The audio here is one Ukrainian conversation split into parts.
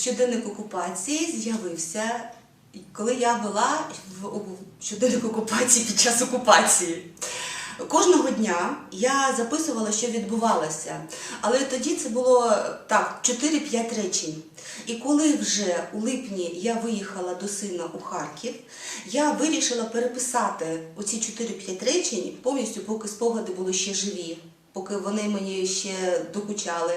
щоденник окупації з'явився, коли я була в в щоденник окупації під час окупації. Кожного дня я записувала, що відбувалося, але тоді це було так 4-5 речень. І коли вже у липні я виїхала до сина у Харків, я вирішила переписати оці 4-5 речень повністю, поки спогади були ще живі. Поки вони мені ще докучали,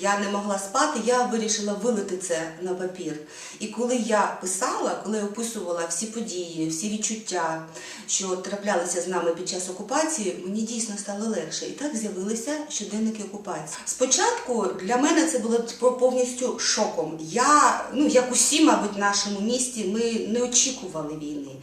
я не могла спати, я вирішила вилити це на папір. І коли я писала, коли описувала всі події, всі відчуття, що траплялися з нами під час окупації, мені дійсно стало легше. І так з'явилися щоденники окупації. Спочатку для мене це було повністю шоком. Я, ну як усі, мабуть, в нашому місті, ми не очікували війни.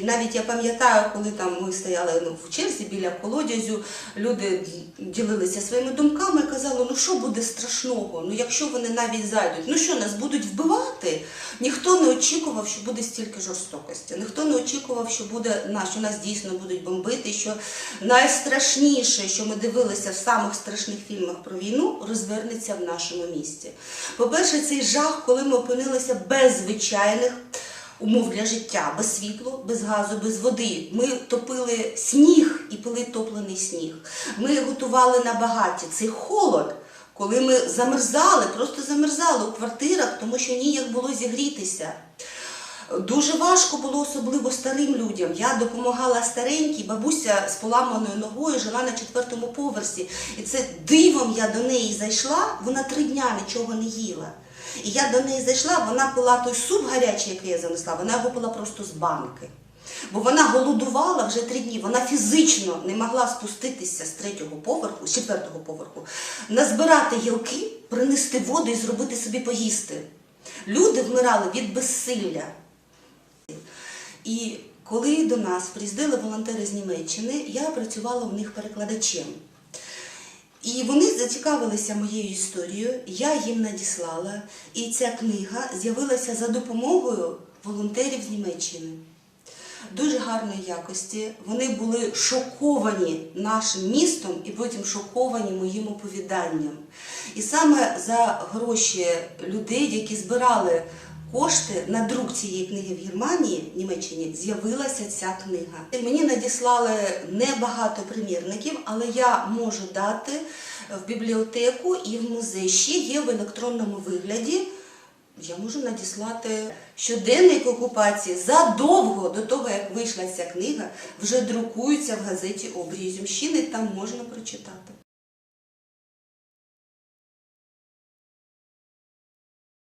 І навіть я пам'ятаю, коли там ми стояли ну, в черзі біля колодязю, люди ділилися своїми думками і казали, ну що буде страшного? Ну якщо вони навіть зайдуть, ну що нас будуть вбивати? Ніхто не очікував, що буде стільки жорстокості. Ніхто не очікував, що буде що нас дійсно будуть бомбити. Що найстрашніше, що ми дивилися в самих страшних фільмах про війну, розвернеться в нашому місті. По-перше, цей жах, коли ми опинилися без звичайних умов для життя, без світлу, без газу, без води. Ми топили сніг пили топлений сніг. Ми готували на багаті цей холод. Коли ми замерзали, просто замерзали у квартирах, тому що ніяк було зігрітися. Дуже важко було особливо старим людям. Я допомагала старенькій, бабуся з поламаною ногою жила на четвертому поверсі. І це дивом я до неї зайшла, вона три дня нічого не їла. І я до неї зайшла, вона пила той суп гарячий, який я занесла, вона його пила просто з банки. Бо вона голодувала вже три дні, вона фізично не могла спуститися з третього поверху, з четвертого поверху, назбирати гілки, принести воду і зробити собі поїсти. Люди вмирали від безсилля. І коли до нас приїздили волонтери з Німеччини, я працювала у них перекладачем. І вони зацікавилися моєю історією, я їм надіслала, і ця книга з'явилася за допомогою волонтерів з Німеччини. Дуже гарної якості. Вони були шоковані нашим містом і потім шоковані моїм оповіданням. І саме за гроші людей, які збирали кошти на друк цієї книги в Германії, Німеччині, з'явилася ця книга. Мені надіслали небагато примірників, але я можу дати в бібліотеку і в музей. Ще є в електронному вигляді. Я можу надіслати щоденник окупації задовго до того, вийшла книга, вже друкується в газеті Обрій Зюмщини, там можна прочитати.